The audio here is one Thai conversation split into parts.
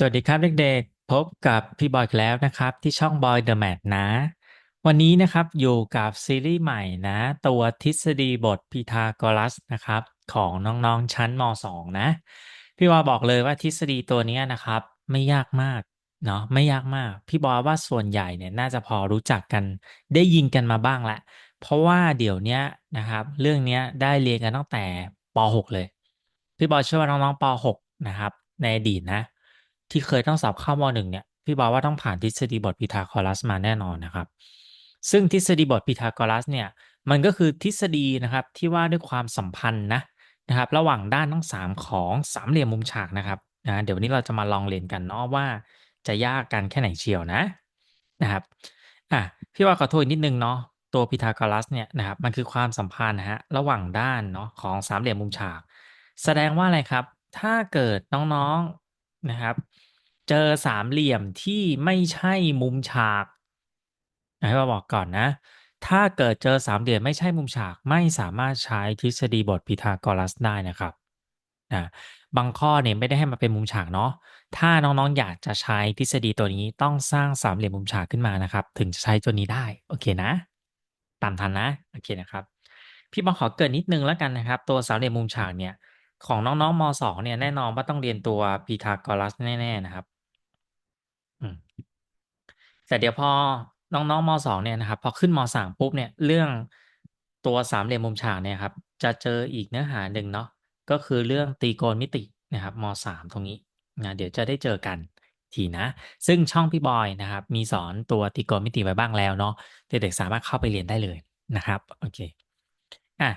สวัสดีครับเด็กๆ พบกับพี่บอยแล้วนะครับ ที่ช่อง Boy The Mat นะ วันนี้นะครับอยู่กับซีรีส์ใหม่นะ ตัวทฤษฎีบทพีทาโกรัสนะครับ ของน้องๆชั้นม .2 นะ พี่บอยบอกเลยว่าทฤษฎีตัวนี้นะครับ ไม่ยากมากเนาะไม่ยากมาก พี่บอยว่าส่วนใหญ่เนี่ยน่าจะพอรู้จักกันได้ยินกันมาบ้างแหละ เพราะว่าเดี๋ยวนี้นะครับ เรื่องนี้ได้เรียนกันตั้งแต่ป .6 เลย พี่บอยเชื่อว่าน้องๆป .6 นะครับในอดีตนะ ที่เคยต้องสอบเข้าม .1 เนี่ยพี่บอยว่าต้องผ่านทฤษฎีบทพีทาโกรัสมาแน่นอนนะครับ ซึ่งทฤษฎีบทพีทาโกรัสเนี่ยมันก็คือทฤษฎีนะครับที่ว่าด้วยความสัมพันธ์นะนะครับระหว่างด้านทั้ง 3 ของสามเหลี่ยมมุมฉากนะครับนะเดี๋ยววันนี้เราจะมาลองเรียนกันเนาะว่าจะยากกันแค่ไหนเชียวนะนะครับอะพี่ว่าขอโทษอีกนิดนึงเนาะตัวพีทาโกรัสเนี่ยนะครับมันคือความสัมพันธ์นะฮะระหว่างด้านเนาะของสามเหลี่ยมมุมฉาก แสดงว่าอะไรครับ ถ้าเกิดน้องๆนะครับ เจอสามเหลี่ยมที่ไม่ใช่มุมฉากให้มาบอกก่อนนะ ถ้าเกิดเจอสามเหลี่ยมไม่ใช่มุมฉากไม่สามารถใช้ทฤษฎีบทพีทาโกรัสได้นะครับนะบางข้อเนี่ยไม่ได้ให้มาเป็นมุมฉากเนาะ ถ้าน้องๆอยากจะใช้ทฤษฎีตัวนี้ต้องสร้างสามเหลี่ยมมุมฉากขึ้นมานะครับ ถึงจะใช้ตัวนี้ได้ โอเคนะ ตามทันนะ โอเคนะครับ พี่บอลขอเกรินนิดนึงแล้วกันนะครับ ตัวสามเหลี่ยมมุมฉากเนี่ย ของน้องๆม .2 เนี่ยแน่นอนว่าต้องเรียนตัวพีทาโกรัสแน่ๆนะครับ แต่เดี๋ยวพอน้องๆม .2 เนี่ยนะครับ พอขึ้นม .3 ปุ๊บเนี่ยเรื่องตัวสามเหลี่ยมมุมฉากเนี่ยครับ จะเจออีกเนื้อหาหนึ่งเนาะก็คือเรื่องตรีโกณมิตินะครับม .3 ตรงนี้นะเดี๋ยวจะได้เจอกันทีนะ ซึ่งช่องพี่บอยนะครับ มีสอนตัวตรีโกณมิติไว้บ้างแล้วเนาะเด็กๆสามารถเข้าไปเรียนได้เลยนะครับโอเคอะ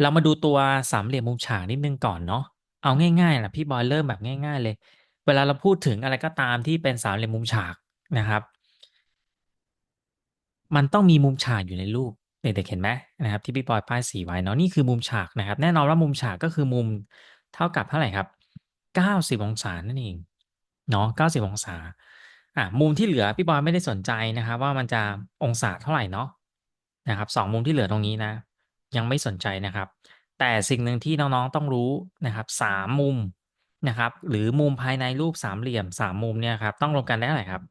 เรามาดูตัวสามเหลี่ยมมุมฉากนิดนึงก่อนเนาะเอาง่ายๆนะพี่บอยเริ่มแบบง่าย ๆ เลย เวลาเราพูดถึงอะไรก็ตามที่เป็นสามเหลี่ยมมุมฉากนะครับ มันต้องมีมุมฉากอยู่ในรูปเด็กๆเห็นไหมนะครับที่พี่บอยป้ายสีไว้เนาะนี่คือมุมฉากนะครับ แน่นอนว่ามุมฉากก็คือมุมเท่ากับเท่าไหร่ครับ90องศานั่นเองเนาะ90 องศาอะมุมที่เหลือพี่บอยไม่ได้สนใจนะครับว่ามันจะองศาเท่าไหร่เนาะนะครับ2มุมที่เหลือตรงนี้นะ ยังไม่สนใจนะครับ แต่สิ่งหนึ่งที่น้องๆต้องรู้นะครับ3มุมนะครับ หรือมุมภายในรูปสามเหลี่ยม3มุมเนี่ยครับต้องรวมกันได้เท่าไหร่ครับ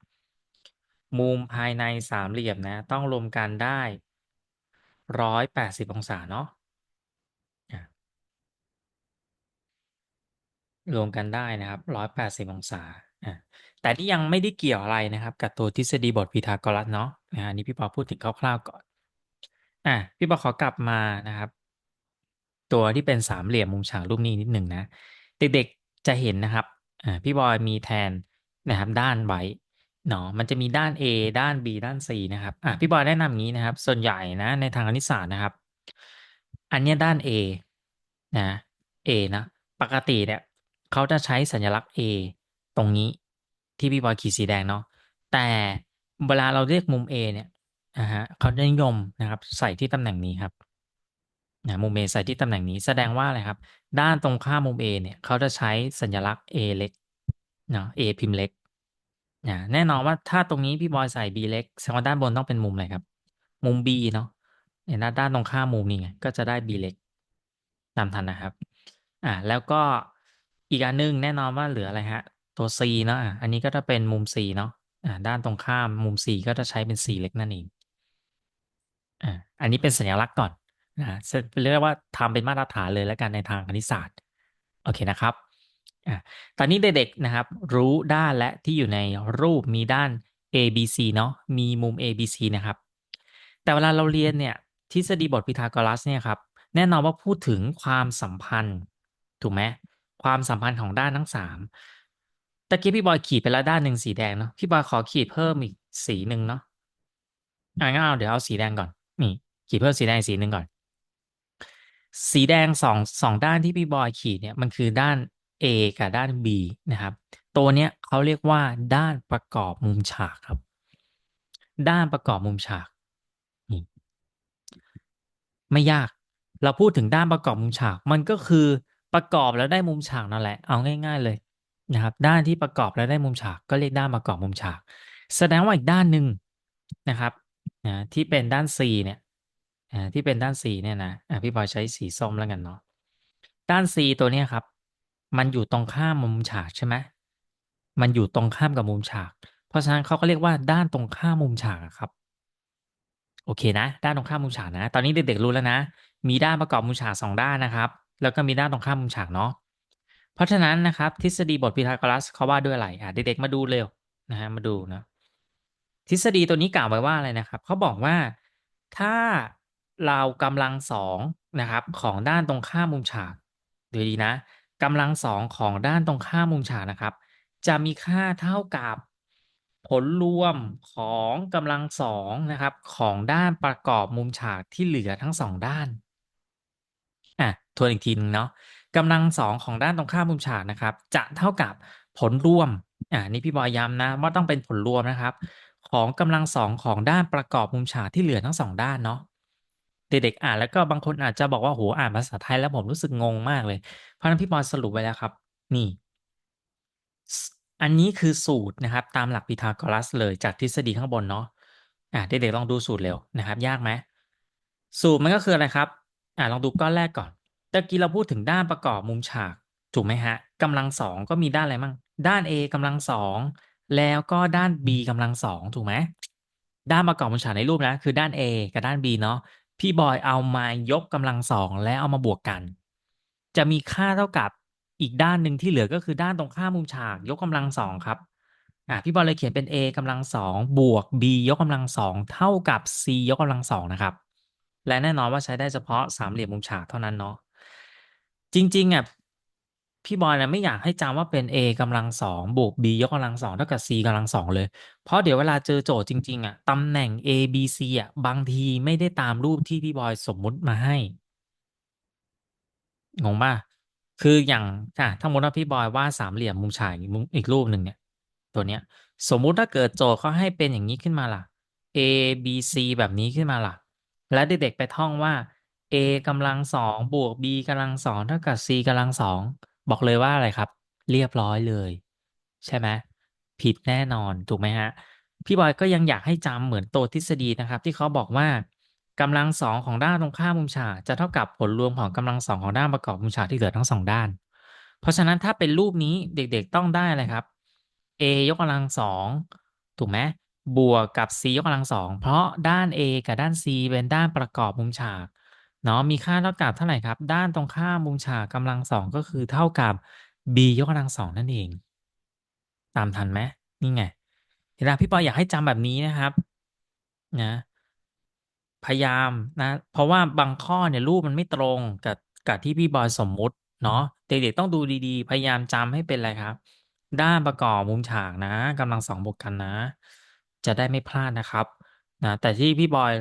มุมภายในสามเหลี่ยมนะ ต้องรวมกันได้180องศาเนาะรวมกันได้นะครับ180องศาอ่าแต่นี่ยังไม่ได้เกี่ยวอะไรนะครับ กับตัวทฤษฎีบทพีทาโกรัสเนาะอันนี้พี่ปอพูดถึงคร่าวๆก่อนอะพี่ปอขอกลับมานะครับ ตัวที่เป็นสามเหลี่ยมมุมฉากรูปนี้นิดหนึ่งนะ เด็กๆจะเห็นนะครับอ่าพี่บอยมีแทนนะครับด้านไว้ เนาะมันจะมีด้าน A ด้าน B ด้าน C นะครับอะพี่บอยแนะนำงี้นะครับ ส่วนใหญ่นะ ในทางคณิตศาสตร์นะครับ อันเนี้ยด้าน A นะ A นะ ปกติเนี่ยเขาจะใช้สัญลักษณ์ A ตรงนี้ที่พี่บอยขีดสีแดงเนาะแต่เวลาเราเรียกมุม A เนี่ยนะฮะเขาจะนิยมนะครับ ใส่ที่ตำแหน่งนี้ครับนะมุม A ใส่ที่ตำแหน่งนี้แสดงว่าอะไรครับ ด้านตรงข้ามมุม A เนี่ยเขาจะใช้สัญลักษณ์ A เล็กเนาะ A พิมพ์เล็ก นะแน่นอนว่าถ้าตรงนี้พี่บอยใส่ B เล็กแสดงว่าด้านบนต้องเป็นมุมอะไรครับ มุม B เนาะเนี่ยด้านตรงข้ามมุมนี้ไงก็จะได้ B เล็กตามทันนะครับ อ่าแล้วก็อีกอันหนึงแน่นอนว่าเหลืออะไรฮะ ตัว C เนาะอะอันนี้ก็จะเป็นมุม C เนาะอ่าด้านตรงข้ามมุม C ก็จะใช้เป็น C เล็กนั่นเองอ่าอันนี้เป็นสัญลักษณ์ก่อนนะเรียกว่าทำเป็นมาตรฐานเลยแล้วกันในทางคณิตศาสตร์ โอเคนะครับ ตอนนี้เด็กๆนะครับ รู้ด้านและที่อยู่ในรูปมีด้าน A B C เนาะมีมุม A B C นะครับ แต่เวลาเราเรียนเนี่ยทฤษฎีบทพีทาโกรัสเนี่ยครับแน่นอนว่าพูดถึงความสัมพันธ์ ถูกไหมความสัมพันธ์ของด้านทั้ง3ตะกี้พี่บอยขีดไปแล้วด้านหนึ่งสีแดงเนาะพี่บอยขอขีดเพิ่มอีกสีหนึ่งเนาะอ่างั้นเอาเดี๋ยวเอาสีแดงก่อนนี่ขีดเพิ่มสีแดงสีหนึ่งก่อน สีแดงสองสองด้านที่พี่บอยขีดเนี่ยมันคือด้าน A กับด้าน B นะครับ ตัวเนี้ยเขาเรียกว่าด้านประกอบมุมฉากครับ ด้านประกอบมุมฉากนี่ไม่ยาก เราพูดถึงด้านประกอบมุมฉาก มันก็คือประกอบแล้วได้มุมฉากนั่นแหละ เอาง่าย ๆ เลยนะครับ ด้านที่ประกอบแล้วได้มุมฉากก็เรียกด้านประกอบมุมฉาก แสดงว่าอีกด้านหนึ่งนะครับนะที่เป็นด้าน C เนี่ยที่เป็นด้าน C เนี่ยนะพี่บอยใช้สีส้มแล้วกันเนาะด้าน C ตัวนี้ครับ มันอยู่ตรงข้ามมุมฉากใช่ไหมมันอยู่ตรงข้ามกับมุมฉาก เพราะฉะนั้นเขาก็เรียกว่าด้านตรงข้ามมุมฉากครับ โอเคนะ ด้านตรงข้ามมุมฉากนะ ตอนนี้เด็กๆรู้แล้วนะ มีด้านประกอบมุมฉากสองด้านนะครับ แล้วก็มีด้านตรงข้ามมุมฉากเนาะ เพราะฉะนั้นนะครับ ทฤษฎีบทพีทาโกรัสเขาว่าด้วยอะไรอะเด็กๆมาดูเร็วนะฮะมาดูนะทฤษฎีตัวนี้กล่าวไว้ว่าอะไรนะครับเขาบอกว่าถ้าเรากำลังสองนะครับของด้านตรงข้ามมุมฉากดูดีนะ กำลังสองของด้านตรงข้ามมุมฉากนะครับ จะมีค่าเท่ากับผลรวมของกำลังสองนะครับ ของด้านประกอบมุมฉากที่เหลือทั้งสองด้านอะทวนอีกทีนึงเนาะกำลังสองของด้านตรงข้ามมุมฉากนะครับ จะเท่ากับผลรวมอ่านี่พี่บอยย้ำนะว่าต้องเป็นผลรวมนะครับ ของกำลังสองของด้านประกอบมุมฉากที่เหลือทั้งสองด้านเนาะ เด็กๆอ่านแล้วก็บางคนอาจจะบอกว่าโหอ่านภาษาไทยแล้วผมรู้สึกงงมากเลย เพราะนั้นพี่บอสรุปไว้แล้วครับ นี่ อันนี้คือสูตรนะครับ ตามหลักพีทาโกรัสเลยจากทฤษฎีข้างบนเนาะอะเด็กๆลองดูสูตรเร็วนะครับ ยากไหมสูตรมันก็คืออะไรครับ อะลองดูก้อนแรกก่อนตะกี้เราพูดถึงด้านประกอบมุมฉากถูกไหมฮะกำลังสองก็มีด้านอะไรมั่งด้าน A กำลังสองแล้วก็ด้าน B กำลังสองถูกไหมด้านประกอบมุมฉากในรูปนะ คือด้าน A กับด้าน B เนาะ พี่บอยเอามายกกำลังสองแล้วเอามาบวกกัน จะมีค่าเท่ากับอีกด้านหนึ่งที่เหลือก็คือด้านตรงข้ามมุมฉากยกกำลังสองครับอะพี่บอลเลยเขียนเป็น a กำลังสองบวก b ยกกำลังสองเท่ากับ c ยกกำลังสองนะครับ และแน่นอนว่าใช้ได้เฉพาะสามเหลี่ยมมุมฉากเท่านั้นเนาะจริงๆอะ พี่บอยนะไม่อยากให้จำว่าเป็น a กำลังสองบวก b ยกกำลังสองเท่ากับ c กำลังสองเลย เพราะเดี๋ยวเวลาเจอโจทย์จริงๆอะตำแหน่ง a b c อะบางทีไม่ได้ตามรูปที่พี่บอยสมมุติมาให้งงป่ะคืออย่างอะถ้าสมมติว่าพี่บอยวาดสามเหลี่ยมมุมฉากอีกมุมอีกรูปหนึ่งเนี่ย ตัวเนี้ย สมมุติถ้าเกิดโจทย์เขาให้เป็นอย่างนี้ขึ้นมาล่ะ a b c แบบนี้ขึ้นมาล่ะ และเด็กๆไปท่องว่า a กำลังสองบวก b กำลังสองเท่ากับ c กำลังสอง บอกเลยว่าอะไรครับ เรียบร้อยเลย ใช่ไหมผิดแน่นอนถูกไหมฮะ พี่บอยก็ยังอยากให้จำเหมือนตัวทฤษฎีนะครับ ที่เขาบอกว่ากำลังสองของด้านตรงข้ามมุมฉากจะเท่ากับผลรวมของกำลังสองของด้านประกอบมุมฉากที่เหลือทั้งสองด้าน เพราะฉะนั้นถ้าเป็นรูปนี้เด็กๆต้องได้อะไรครับ a ยกกำลังสองถูกไหมบวกกับ c ยกกำลังสองเพราะด้าน a กับด้าน c เป็นด้านประกอบมุมฉาก เนาะมีค่าเท่ากับเท่าไหร่ครับ ด้านตรงข้ามมุมฉากกำลังสองก็คือเท่ากับ b ยกกำลังสองนั่นเอง ตามทันไหมนี่ไงเห็นไหพี่ปออยากให้จำแบบนี้นะครับนะพยายามนะ เพราะว่าบางข้อเนี่ยรูปมันไม่ตรงกับกับที่พี่บอยสมมุติเนาะเด็กๆต้องดูดีๆ พยายามจำให้เป็นอะไรครับ ด้านประกอบมุมฉากนะกำลังสองบวกกันนะ จะได้ไม่พลาดนะครับนะแต่ที่พี่บอย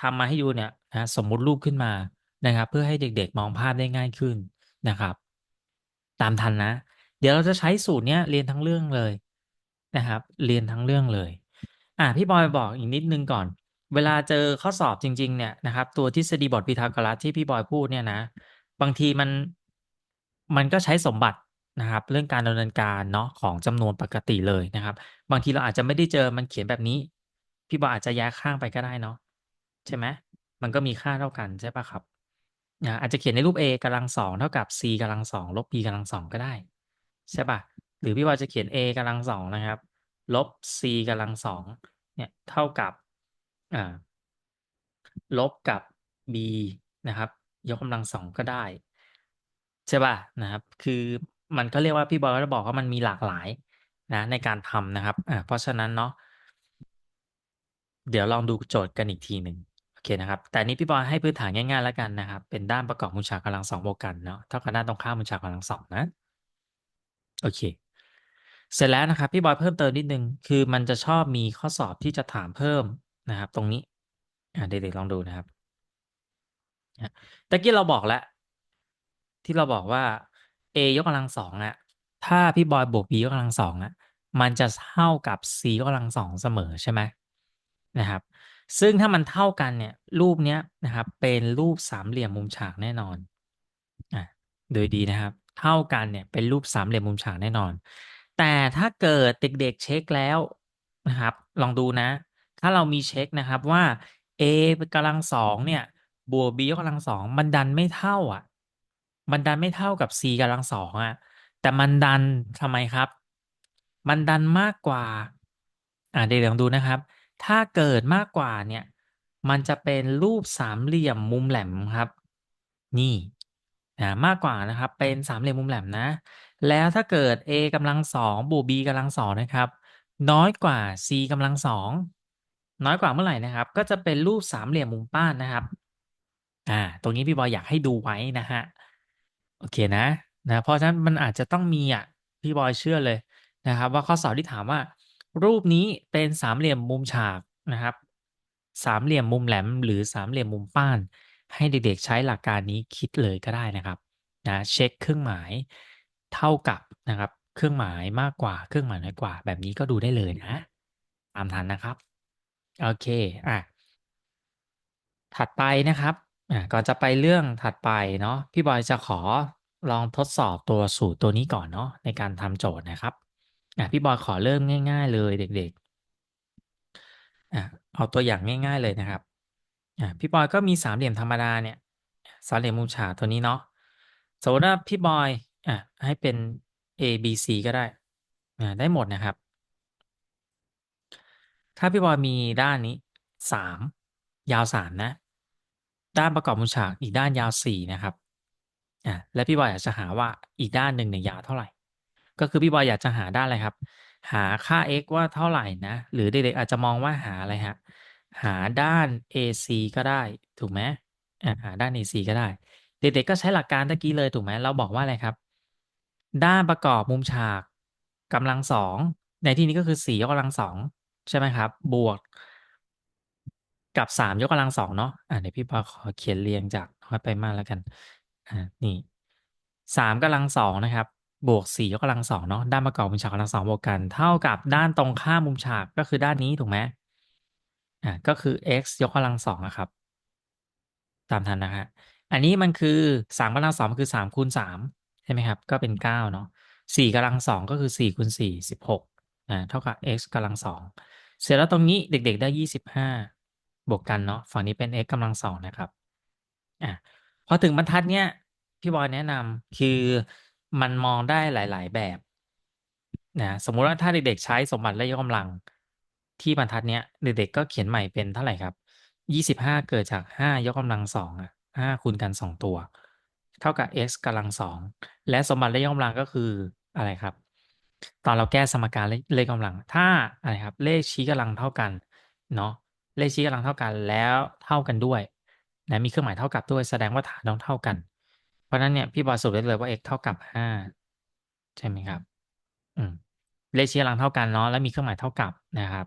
ทำมาให้ดูเนี่ย นะสมมุติรูปขึ้นมานะครับ เพื่อให้เด็กๆมองภาพได้ง่ายขึ้นนะครับ ตามทันนะ เดี๋ยวเราจะใช้สูตรเนี้ยเรียนทั้งเรื่องเลยนะครับ เรียนทั้งเรื่องเลย อะพี่บอยบอกอีกนิดนึงก่อน เวลาเจอข้อสอบจริง ๆ เนี่ยนะครับ ตัวทฤษฎีบทพีทาโกรัสที่พี่บอยพูดเนี่ยนะ บางทีมันมันก็ใช้สมบัตินะครับ เรื่องการดำเนินการเนาะของจำนวนปกติเลยนะครับ บางทีเราอาจจะไม่ได้เจอมันเขียนแบบนี้ พี่บอยอาจจะแยข้างไปก็ได้เนาะใช่ไหม มันก็มีค่าเท่ากันใช่ปะครับอาจจะเขียนในรูป a กำลังสองเท่ากับ c กำลังสองลบ b กำลังสองก็ได้ใช่ปะหรือพี่บอยจะเขียน a กำลังสองนะครับ ลบ c กำลังสองเนี่ยเท่ากับอ่าลบกับ b นะครับ ยกกำลังสองก็ได้ใช่ป่ะนะครับ คือมันก็เรียกว่าพี่บอยก็จะบอกว่ามันมีหลากหลายนะในการทำนะครับอ่าเพราะฉะนั้นเนาะเดี๋ยวลองดูโจทย์กันอีกทีหนึ่ง อเคนะครับ แต่นี้พี่บอยให้พื้นฐานง่ายๆแล้วกันนะครับ เป็นด้านประกอบมุมฉากกำลังสองบวกกันเนาะเท่ากับด้านตรงข้ามมุมฉากกำลังสองนะ โอเค เสร็จแล้วนะครับ พี่บอยเพิ่มเติมนิดนึง คือมันจะชอบมีข้อสอบที่จะถามเพิ่มนะครับ ตรงนี้อ่าเด็กๆลองดูนะครับตะกี้เราบอกแล้ว ที่เราบอกว่า a ยกกำลังสองอะถ้าพี่บอยบวก b ยกกำลังสองอะมันจะเท่ากับ c ยกกำลังสองเสมอใช่ไหมนะครับ ซึ่งถ้ามันเท่ากันเนี่ย รูปเนี้ยนะครับ เป็นรูปสามเหลี่ยมมุมฉากแน่นอนอะโดยดีนะครับ เท่ากันเนี่ยเป็นรูปสามเหลี่ยมมุมฉากแน่นอน แต่ถ้าเกิดเด็กๆเช็คแล้วนะครับ ลองดูนะ ถ้าเรามีเช็คนะครับว่า a กำลังสองเนี่ยบวก b ยกกำลังสองมันดันไม่เท่าอะ มันดันไม่เท่ากับ c กำลังสองอะ แต่มันดันทำไมครับ มันดันมากกว่า อ่าเดี๋ยวลองดูนะครับ ถ้าเกิดมากกว่าเนี่ย มันจะเป็นรูปสามเหลี่ยมมุมแหลมครับ นี่อ่ามากกว่านะครับ เป็นสามเหลี่ยมมุมแหลมนะ แล้วถ้าเกิด a กำลังสองบวก b กำลังสองนะครับ น้อยกว่า c กำลังสองน้อยกว่าเมื่อไหร่นะครับ ก็จะเป็นรูปสามเหลี่ยมมุมป้านนะครับ อ่า ตรงนี้พี่บอยอยากให้ดูไว้นะฮะ โอเคนะ นะ เพราะฉะนั้นมันอาจจะต้องมีอะ พี่บอยเชื่อเลยนะครับ ว่าข้อสอบที่ถามว่า รูปนี้เป็นสามเหลี่ยมมุมฉากนะครับ สามเหลี่ยมมุมแหลม หรือสามเหลี่ยมมุมป้าน ให้เด็กๆใช้หลักการนี้คิดเลยก็ได้นะครับนะเช็คเครื่องหมายเท่ากับนะครับ เครื่องหมายมากกว่าเครื่องหมายน้อยกว่า แบบนี้ก็ดูได้เลยนะตามทันนะครับโอเคอะถัดไปนะครับอ่าก่อนจะไปเรื่องถัดไปเนาะพี่บอยจะขอลองทดสอบตัวสูตรตัวนี้ก่อนเนาะในการทำโจทย์นะครับ อ่าพี่บอยขอเริ่มง่าย ๆ เลยเด็กๆอ่าเอาตัวอย่างง่าย ๆเลยนะครับอ่าพี่บอยก็มีสามเหลี่ยมธรรมดาเนี่ยสามเหลี่ยมมุมฉากตัวนี้เนาะสมมุติว่าพี่บอยอ่าให้เป็น A B C ก็ได้อ่าได้หมดนะครับ ถ้าพี่บอยมีด้านนี้3ยาว3นะ ด้านประกอบมุมฉากอีกด้านยาว4นะครับอ่าแล้วพี่บอยอยากจะหาว่าอีกด้านหนึ่งเนี่ยยาวเท่าไหร่ ก็คือพี่บอยอยากจะหาด้านอะไรครับ หาค่า x ว่าเท่าไหร่นะ หรือเด็กๆอาจจะมองว่าหาอะไรครับหาด้าน AC ก็ได้ ถูกไหมอ่าหาด้าน AC ก็ได้ เด็กๆก็ใช้หลักการตะกี้เลยถูกไหมเราบอกว่าอะไรครับ ด้านประกอบมุมฉากกำลัง2ในที่นี้ก็คือ4ยกกำลัง2ใช่ไหมครับ บวก กับ3ยกกำลัง2เนาะอ่าเดี๋ยวพี่บอขอเขียนเรียงจากน้อยไปมากแล้วกันอ่านี่3กำลัง2นะครับ บวก4ยกกำลัง2เนาะด้านประกอบมุมฉากกำลัง2บวกกัน เท่ากับด้านตรงข้ามมุมฉากก็คือด้านนี้ถูกไหมอ่าก็คือ x ยกกำลัง2อะครับ ตามทันนะครับอันนี้มันคือ3กำลัง2มันคือ3คูณ3ใช่ไหมครับ ก็เป็น9เนาะ4กำลัง2ก็คือ4คูณ4 16อ่าเท่ากับ x กำลัง2เสร็จแล้วตรงนี้เด็ก ๆ ได้25บห้าบวกกันเนาะฝั่งนี้เป็น x กำลัง2นะครับอ่าพอถึงบรรทัดเนี้ยพี่บอยแนะนำคือ มันมองได้หลาย ๆ แบบนะสมมุติว่าถ้าเด็กๆใช้สมบัติและยกกำลังที่บรรทัดเนี้ยเด็กๆก็เขียนใหม่เป็นเท่าไหร่ครับ25เกิดจาก5ยกกำลัง2องอะ5คูณกัน2ตัว เท่ากับ x กำลัง2และสมบัติและยกกำลังก็คืออะไรครับ ตอนเราแก้สมการเลขกำลัง ถ้าอะไรครับ เลขชี้กำลังเท่ากันเนาะเลขชี้กำลังเท่ากันแล้วเท่ากันด้วยนะมีเครื่องหมายเท่ากับด้วยแสดงว่าฐานต้องเท่ากัน ราะนั้นเนี่ยพี่บอยสรุปได้เลยว่า x เท่ากับ5ใช่ไหมครับ อืมเลขชี้กำลังเท่ากันเนาะแล้วมีเครื่องหมายเท่ากับนะครับ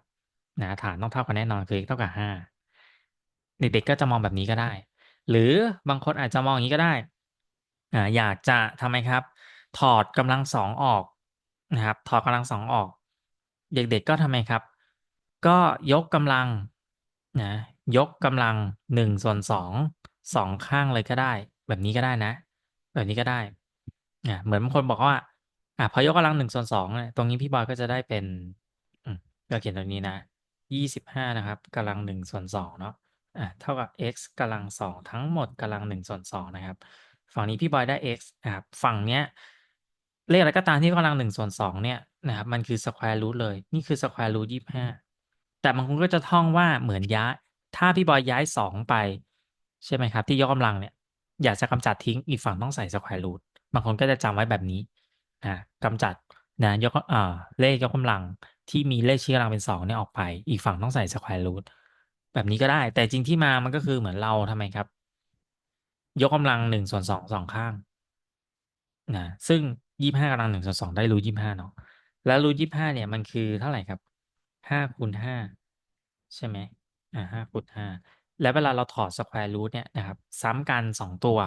นะฐานต้องเท่ากันแน่นอนคือ x เท่ากับ5เด็กๆก็จะมองแบบนี้ก็ได้ หรือบางคนอาจจะมองอย่างงี้ก็ได้อ่าอยากจะทำไมครับ ถอดกำลัง2องออกนะครับ ถอดกำลัง2องออก เด็กๆก็ทำไงครับ ก็ยกกำลังนะยกกำลัง1/2 2ข้างเลยก็ได้ แบบนี้ก็ได้นะ แบบนี้ก็ได้อ่าเหมือนบางคนบอกว่า อ่าพอยกกำลัง1/2เนี่ยตรงนี้พี่บอยก็จะได้เป็นอืมก็เขียนตรงนี้นะ25นะครับกำลัง1/2เนาะอ่าเท่ากับ x กำลัง2ทั้งหมดกำลัง1/2นสองนะครับ ฝั่งนี้พี่บอยได้ x นะครับฝั่งเนี้ยเลขอะไรก็ตามที่กำลัง1/2เนี่ยนะครับมันคือ square root เลยนี่คือ square root 25แต่บางคนก็จะท่องว่าเหมือนย้าย ถ้าพี่บอยย้าย2ไป ใช่ไหมครับ ที่ยกกำลังเนี่ย อยากจะกำจัดทิ้งอีกฝั่งต้องใส่ square root บางคนก็จะจำไว้แบบนี้อ่ากำจัดนะยกอ่าเลขยกกำลังที่มีเลขชี้กำลังเป็น2เนี่ยออกไป อีกฝั่งต้องใส่ square root แบบนี้ก็ได้ แต่จริงที่มามันก็คือเหมือนเราทำไมครับ ยกกำลัง1/2 2ข้างนะซึ่ง25กำลัง1/2ได้ root 25เนาะแล้ว root 25เนี่ยมันคือเท่าไหร่ครับ5คูณ5ใช่ไหมอ่า5คูณ5 แล้วเวลาเราถอด square root เนี่ยนะครับซ้ำกัน 2 ตัว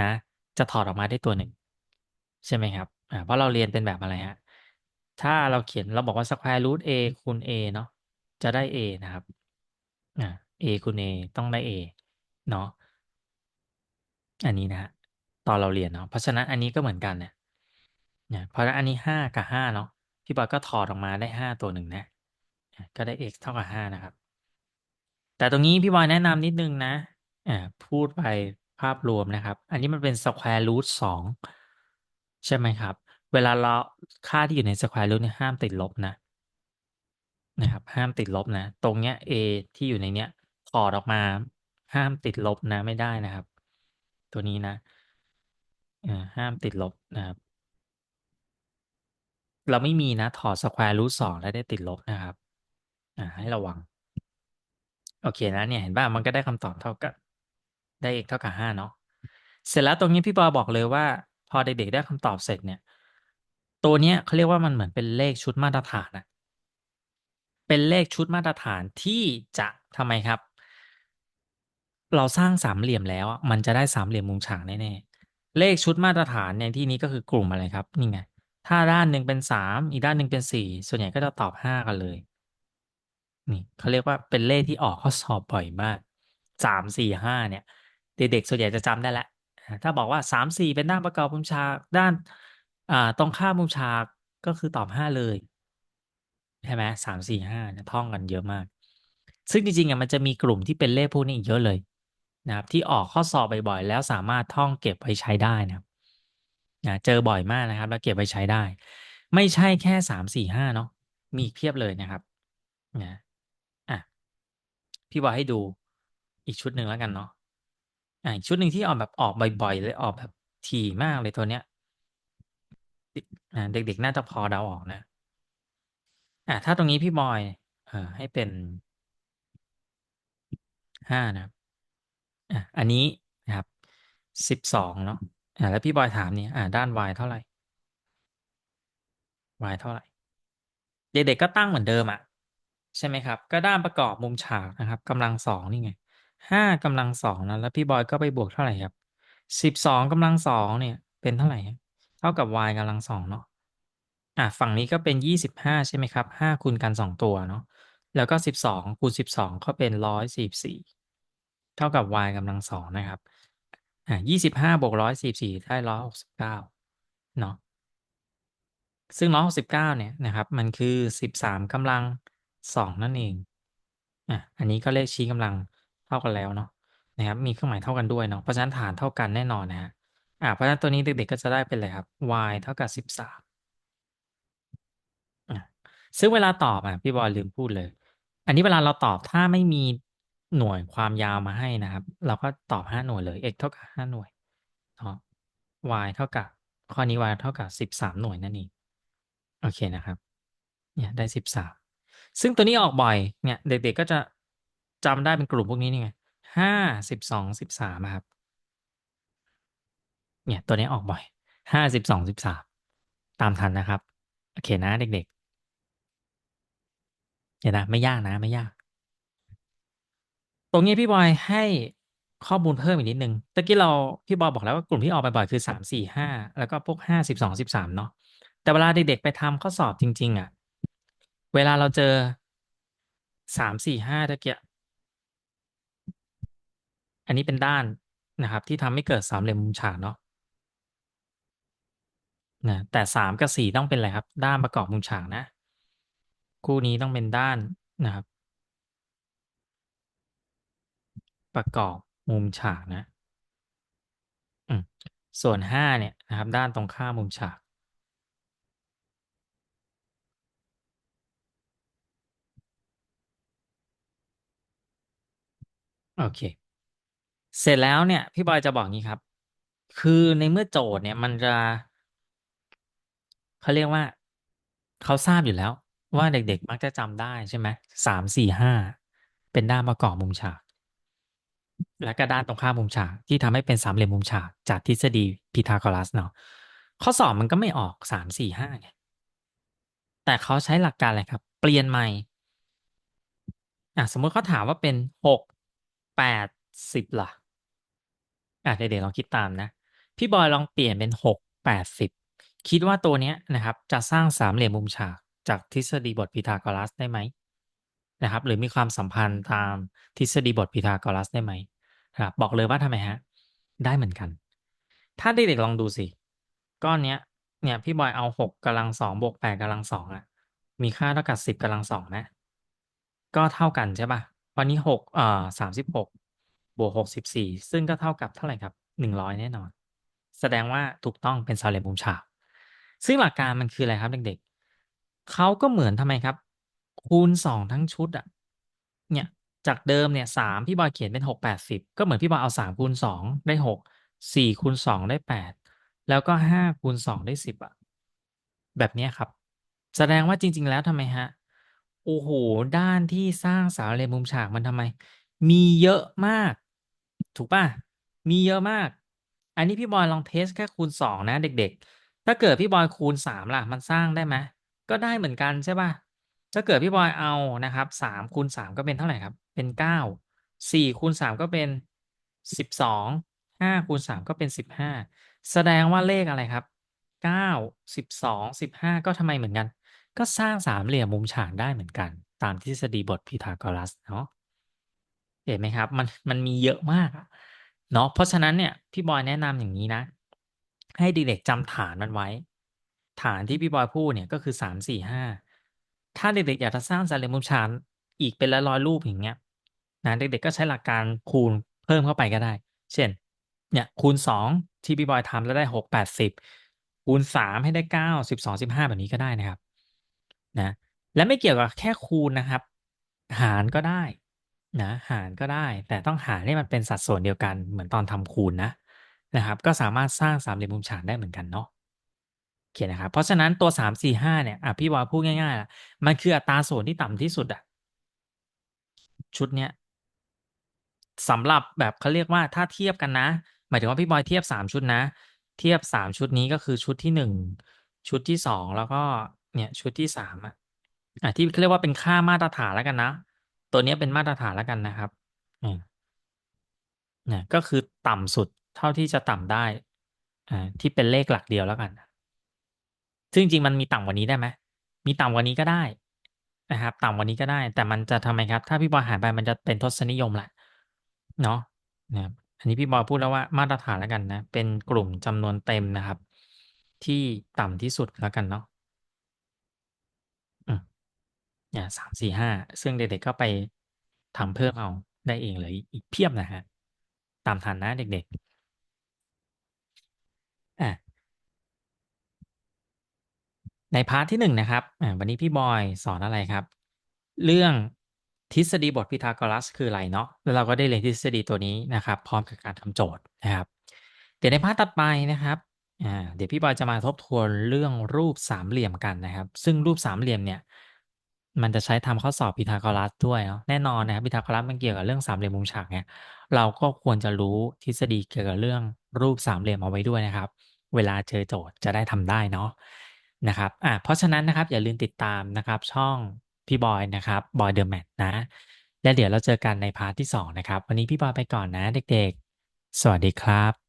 นะจะถอดออกมาได้ตัวหนึ่งใช่ไหมครับอ่าเพราะเราเรียนเป็นแบบอะไรครับถ้าเราเขียนเราบอกว่า square root a คูณ a เนาะจะได้ a นะครับอ่า a คูณ a ต้องได้ a เนาะอันนี้นะตอนเราเรียนเนาะเพราะฉะนั้นอันนี้ก็เหมือนกันเนี่ยเนี่ยเพราะฉะนั้นอันนี้ 5 กับ5เนาะพี่บอยก็ถอดออกมาได้ 5 ตัวหนึ่งนะ ก็ได้ x เท่ากับ 5 นะครับ แต่ตรงนี้พี่บอยแนะนำนิดนึงนะอ่าพูดไปภาพรวมนะครับ อันนี้มันเป็น square root 2ใช่ไหมครับ เวลาเราค่าที่อยู่ใน square root เนี่ยห้ามติดลบนะนะครับ ห้ามติดลบนะ ตรงเนี้ย a ที่อยู่ในเนี้ยถอดออกมา ห้ามติดลบนะไม่ได้นะครับ ตัวนี้นะอ่าห้ามติดลบนะครับ เราไม่มีนะถอด square root 2แล้วได้ติดลบนะครับอ่าให้ระวัง โอเคนะเนี่ยเห็นเปล่ามันก็ได้คำตอบเท่ากับได้ x เท่ากับ5เนาะเสร็จแล้วตรงนี้พี่ปอบอกเลยว่า พอเด็กๆได้คำตอบเสร็จเนี่ย ตัวเนี้ยเขาเรียกว่ามันเหมือนเป็นเลขชุดมาตรฐานอะเป็นเลขชุดมาตรฐานที่จะทำไมครับ เราสร้างสามเหลี่ยมแล้ว มันจะได้สามเหลี่ยมมุมฉากแน่ๆเลขชุดมาตรฐานในที่นี้ก็คือกลุ่มอะไรครับนี่ไงถ้าด้านหนึ่งเป็น3อีกด้านหนึ่งเป็น4ส่วนใหญ่ก็จะตอบ5กันเลย นี่เขาเรียกว่าเป็นเลขที่ออกข้อสอบบ่อยมาก3 4 5เนี่ย เด็กๆส่วนใหญ่จะจำได้แหล้วอ่าถ้าบอกว่า3 4เป็นด้านประกอบมุมฉากด้านอ่าตรงข้ามมุมฉากก็คือตอบ5เลยใช่ไหม3 4 5เนี่ยท่องกันเยอะมาก ซึ่งจริงๆอะมันจะมีกลุ่มที่เป็นเลขพวกนี้อีกเยอะเลยนะครับที่ออกข้อสอบบ่อยๆ แล้วสามารถท่องเก็บไว้ใช้ได้นะครับอ่าเจอบ่อยมากนะครับ แล้วเก็บไว้ใช้ได้ ไม่ใช่แค่3 4 5เนาะมีอีกเพียบเลยนะครับนะ พี่บอยให้ดูอีกชุดหนึ่งแล้วกันเนาะอ่าอีกชุดหนึ่งที่ออกแบบออกบ่อยๆเลยออกแบบถี่มากเลยตัวเนี้ยอ่าเด็กๆน่าจะพอเดาออกนะ อ่าถ้าตรงนี้พี่บอยเอ่อให้เป็น5นะอ่าอันนี้นะครับ12เนาะอ่าแล้วพี่บอยถามเนี่ยอ่าด้าน y เท่าไหร่? y เท่าไหร่?เด็กๆก็ตั้งเหมือนเดิมอะ ใช่ไหมครับ ก็ด้านประกอบมุมฉากนะครับกำลัง2นี่ไง5กำลัง2นะแล้วพี่บอยก็ไปบวกเท่าไหร่ครับ?12กำลัง2เนี่ยเป็นเท่าไรครับ?เท่ากับ y กำลัง2เนาะอ่าฝั่งนี้ก็เป็น25ใช่ไหมครับ5คูณกัน2ตัวเนาะแล้วก็12คูณ12ก็เป็น144เท่ากับ y กำลัง2นะครับอ่า25บห้าบวก144ได้169เก้าเนาะซึ่ง169เก้าเนี่ยนะครับ มันคือ13กำลัง 2นั่นเองอ่าอันนี้ก็เลขชี้กำลังเท่ากันแล้วเนาะนะครับมีเครื่องหมายเท่ากันด้วยเนาะเพราะฉะนั้นฐานเท่ากันแน่นอนนะครับอ่าเพราะฉะนั้นตัวนี้เด็กๆก็จะได้เป็นอะไรครับ y เท่ากับ13อาซึ่งเวลาตอบอะพี่บอยลืมพูดเลย อันนี้เวลาเราตอบถ้าไม่มีหน่วยความยาวมาให้นะครับ เราก็ตอบ5หน่วยเลย x เท่ากับ5หน่วยเนาะ y เท่ากับข้อนี้ y เท่ากับ13หน่วยนั่นเองโอเคนะครับ เนี่ยได้13 ซึ่งตัวนี้ออกบ่อยเนี่ยเด็กๆก็จะจำได้เป็นกลุ่มพวกนี้นี่ไง5 12 13อะครับเนี่ยตัวนี้ออกบ่อย5 12 13ตามทันนะครับ โอเคนะเด็กๆเดี๋ยวนะไม่ยากนะไม่ยาก ตรงนี้พี่บอยให้ข้อมูลเพิ่มอีกนิดนึงตะกี้เราพี่บอยบอกแล้วว่ากลุ่มที่ออกบ่อยๆคือ3 4 5แล้วก็พวก5 12 13เนาะแต่เวลาเด็กๆไปทำข้อสอบจริง ๆอะ เวลาเราเจอ3 4 5ตะเกียอันนี้เป็นด้านนะครับ ที่ทำให้เกิดสามเหลี่ยมมุมฉากเนาะนะแต่3กับ4ต้องเป็นอะไรครับ ด้านประกอบมุมฉากนะ คู่นี้ต้องเป็นด้านนะครับ ประกอบมุมฉากนะส่วน5เนี่ยนะครับ ด้านตรงข้ามมุมฉาก โอเค เสร็จแล้วเนี่ย พี่บอยจะบอกงี้ครับ คือในเมื่อโจทย์เนี่ยมันจะเขาเรียกว่าเขาทราบอยู่แล้ว ว่าเด็กๆ มักจะจำได้ใช่ไหม3 4 5เป็นด้านประกอบมุมฉาก และก็ด้านตรงข้ามมุมฉาก ที่ทำให้เป็นสามเหลี่ยมมุมฉาก จากทฤษฎีพีทาโกรัสเนาะข้อสอบมันก็ไม่ออก3 4 5ไงแต่เขาใช้หลักการอะไรครับ เปลี่ยนใหม่อ่าสมมติเขาถามว่าเป็นหก 6 8 10ล่ะ อ่าเด็กๆลองคิดตามนะ พี่บอยลองเปลี่ยนเป็น6 8 10คิดว่าตัวเนี้ยนะครับ จะสร้างสามเหลี่ยมมุมฉากจากทฤษฎีบทพีทาโกรัสได้ไหม?นะครับ หรือมีความสัมพันธ์ตามทฤษฎีบทพีทาโกรัสได้ไหม?ครับบอกเลยว่าทำไมครับได้เหมือนกัน ถ้าเด็กๆลองดูสิ ก้อนเนี้ย เนี่ยพี่บอยเอา6กกำลัง2บวก8กำลัง2องอะมีค่าเท่ากับ10กำลัง2ไหม?ก็เท่ากันใช่เปล่า?เพราะนี้6เอ่อ36บวก6 14ซึ่งก็เท่ากับเท่าไหร่ครับ?100แน่นอน แสดงว่าถูกต้องเป็นสามเหลี่ยมมุมฉาก ซึ่งหลักการมันคืออะไรครับเด็กๆเขาก็เหมือนทำไมครับ คูณสองทั้งชุดอะเนี่ยจากเดิมเนี่ยสามพี่บอยเขียนเป็นหกแปดสิบก็เหมือนพี่บอยเอาสามคูณสองได้หกสี่คูณสองได้แปดแล้วก็ห้าคูณสองได้สิบอะแบบนี้ครับ แสดงว่าจริง ๆ แล้วทำไมฮะ โอ้โห ด้านที่สร้างสามเหลี่ยมมุมฉากมันทำไม มีเยอะมาก ถูกป่ะ มีเยอะมาก อันนี้พี่บอยลองเทสแค่คูณสองนะเด็ก ๆ ถ้าเกิดพี่บอยคูณสามล่ะ มันสร้างได้ไหมก็ได้เหมือนกันใช่ป่ะ ถ้าเกิดพี่บอยเอานะครับสามคูณสามก็เป็นเท่าไหร่ครับ เป็นเก้าสี่คูณสามก็เป็นสิบสองห้าคูณสามก็เป็นสิบห้าแสดงว่าเลขอะไรครับเก้าสิบสองสิบห้าก็ทำไมเหมือนกัน ก็สร้างสามเหลี่ยมมุมฉากได้เหมือนกัน ตามทฤษฎีบทพีทาโกรัสเนาะเห็นไหมครับ มันมันมีเยอะมากเนาะเพราะฉะนั้นเนี่ยพี่บอยแนะนำอย่างนี้นะ ให้เด็กๆจำฐานมันไว้ ฐานที่พี่บอยพูดเนี่ยก็คือสามสี่ห้าถ้าเด็กๆอยากจะสร้างสามเหลี่ยมมุมฉากอีกเป็นละร้อยรูปอย่างเงี้ยนะเด็กๆก็ใช้หลักการคูณเพิ่มเข้าไปก็ได้ เช่น เนี่ยคูณสองที่พี่บอยทำแล้วได้หกแปดสิบคูณสามให้ได้เก้าสิบสองสิบห้าแบบนี้ก็ได้นะครับ นะและไม่เกี่ยวกับแค่คูณนะครับ หารก็ได้นะหารก็ได้ แต่ต้องหารให้มันเป็นสัดส่วนเดียวกันเหมือนตอนทำคูณนะนะครับ ก็สามารถสร้างสามเหลี่ยมมุมฉากได้เหมือนกันเนาะโอเคนะครับ เพราะฉะนั้นตัวสามสี่ห้าเนี่ยอะพี่บอยพูดง่ายๆละมันคืออัตราส่วนที่ต่ำที่สุดอะชุดเนี้ยสำหรับแบบเขาเรียกว่าถ้าเทียบกันนะ หมายถึงว่าพี่บอยเทียบสามชุดนะ เทียบสามชุดนี้ก็คือชุดที่หนึ่งชุดที่สองแล้วก็ เนี่ย ชุดที่สามอะอะที่เขาเรียกว่าเป็นค่ามาตรฐานแล้วกันนะ ตัวเนี้ยเป็นมาตรฐานแล้วกันนะครับอืมเนี่ยก็คือต่ำสุดเท่าที่จะต่ำได้อ่าที่เป็นเลขหลักเดียวแล้วกัน ซึ่งจริงมันมีต่ำกว่านี้ได้ไหมมีต่ำกว่านี้ก็ได้นะครับ ต่ำกว่านี้ก็ได้ แต่มันจะทำไมครับ ถ้าพี่บอยหารไปมันจะเป็นทศนิยมแหละเนาะนะครับอันนี้พี่บอยพูดแล้วว่ามาตรฐานแล้วกันนะ เป็นกลุ่มจำนวนเต็มนะครับ ที่ต่ำที่สุดแล้วกันเนาะอืม เนี่ยสามสี่ห้าซึ่งเด็กๆก็ไปทำเพิ่มเอาได้เองเลยอีกเพียบนะฮะตามทันนะเด็กๆอะในพาร์ทที่หนึ่งนะครับอ่าวันนี้พี่บอยสอนอะไรครับ เรื่องทฤษฎีบทพีทาโกรัสคืออะไรเนาะแล้วเราก็ได้เรียนทฤษฎีตัวนี้นะครับ พร้อมกับการทำโจทย์นะครับ เดี๋ยวในพาร์ทถัดไปนะครับอ่าเดี๋ยวพี่บอยจะมาทบทวนเรื่องรูปสามเหลี่ยมกันนะครับ ซึ่งรูปสามเหลี่ยมเนี่ย มันจะใช้ทำข้อสอบพีทาโกรัสด้วยเนาะแน่นอนนะครับพีทาโกรัสมันเกี่ยวกับเรื่องสามเหลี่ยมมุมฉากเนี่ยเราก็ควรจะรู้ทฤษฎีเกี่ยวกับเรื่องรูปสามเหลี่ยมเอาไว้ด้วยนะครับ เวลาเจอโจทย์จะได้ทำได้เนาะนะครับอ่าเพราะฉะนั้นนะครับอย่าลืมติดตามนะครับ ช่องพี่บอยนะครับบอยเดอะแมทนะ และเดี๋ยวเราเจอกันในพาร์ทที่สองนะครับ วันนี้พี่บอยไปก่อนนะเด็กๆ สวัสดีครับ